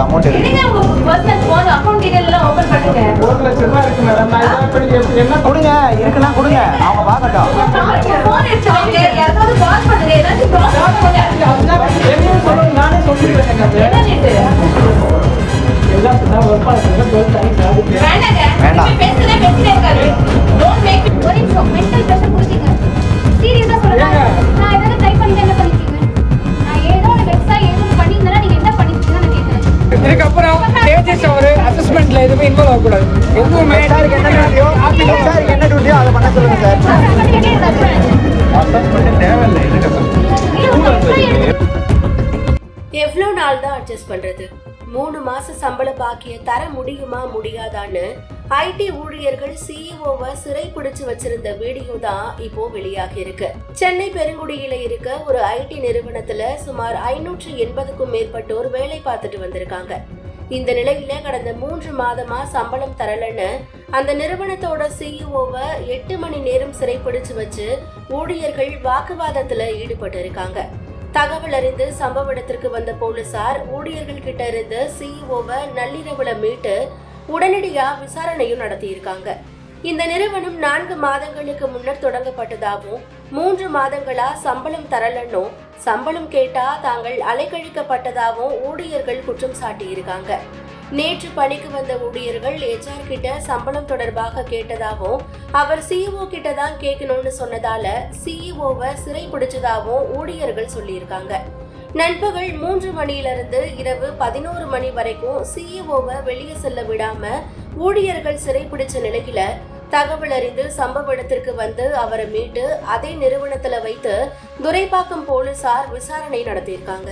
உங்களுக்கு அமௌண்ட் இருக்கு என்னங்க உங்க பர்சனல் போன் அக்கவுண்ட் டீடைல் எல்லாம் ஓபன் பண்ணுங்க. ஒரு லட்ச ரூபாய் இருக்கு மேடம் நான் இதை எப்படி எப்படி- என்ன கொடுங்க இருக்குன்னா கொடுங்க. அவங்க பார்க்கட்டும். போன் எடுத்துவாங்க யாராவது இதுக்கப்புறம் ஸ்டேஜஸ் ஒரு அசஸ்மெண்ட்ல எதுவுமே இன்வால்வ் ஆகக்கூடாது. எதுவுமே சாருக்கு என்ன டியூட்டியோ சாருக்கு என்ன டியூட்டியோ அதை பண்ண சொல்லுங்க சார். தேவையில்லை எவ்வளோ நாள் தான் அட்ஜஸ்ட் பண்றது? மூணு மாச சம்பள பாக்கிய தர முடியுமா முடியாதான்னு ஐடி ஊழியர்கள் சிஇஓவை சிறை பிடிச்சு வச்சிருந்த வீடியோ தான் இப்போ வெளியாகி இருக்கு. சென்னை பெருங்குடியில இருக்க ஒரு ஐடி நிறுவனத்துல சுமார் ஐநூற்று எண்பதுக்கும் மேற்பட்டோர் வேலை பார்த்துட்டு வந்திருக்காங்க. இந்த நிலையில கடந்த மூன்று மாதமா சம்பளம் தரலன்னு அந்த நிறுவனத்தோட சிஇஓவை எட்டு மணி நேரம் சிறைப்பிடிச்சு வச்சு ஊழியர்கள் வாக்குவாதத்துல ஈடுபட்டு இருக்காங்க. தகவல் அறிந்து சம்பவ இடத்திற்கு வந்த போலீசார் ஊழியர்கள் கிட்ட இருந்து சிஇஓவை நள்ளிரவுல மீட்டு உடனடியாக விசாரணையும் நடத்தியிருக்காங்க. இந்த நிறுவனம் நான்கு மாதங்களுக்கு முன்னர் தொடங்கப்பட்டதாகவும் மூன்று மாதங்களா சம்பளம் தரலன்னோ சம்பளம் கேட்டா தாங்கள் அலைக்கழிக்கப்பட்டதாகவும் ஊழியர்கள் குற்றம் சாட்டியிருக்காங்க. நேற்று பணிக்கு வந்த ஊழியர்கள் எச்ஆர் கிட்ட சம்பளம் தொடர்பாக கேட்டதாகவும் அவர் சிஇஓ கிட்ட தான் கேட்கணும்னு சொன்னதால சிஇஓவை சிறை பிடிச்சதாகவும் ஊழியர்கள் சொல்லியிருக்காங்க. நண்பகல் மூன்று மணியிலிருந்து இரவு பதினோரு மணி வரைக்கும் சிஇஓவை வெளியே செல்ல விடாம ஊழியர்கள் சிறைப்பிடிச்ச நிலையில தகவல் அறிந்து சம்பவ இடத்திற்கு வந்து அவரை மீட்டு அதே நிறுவனத்துல வைத்து துரைப்பாக்கம் போலீசார் விசாரணை நடத்தியிருக்காங்க.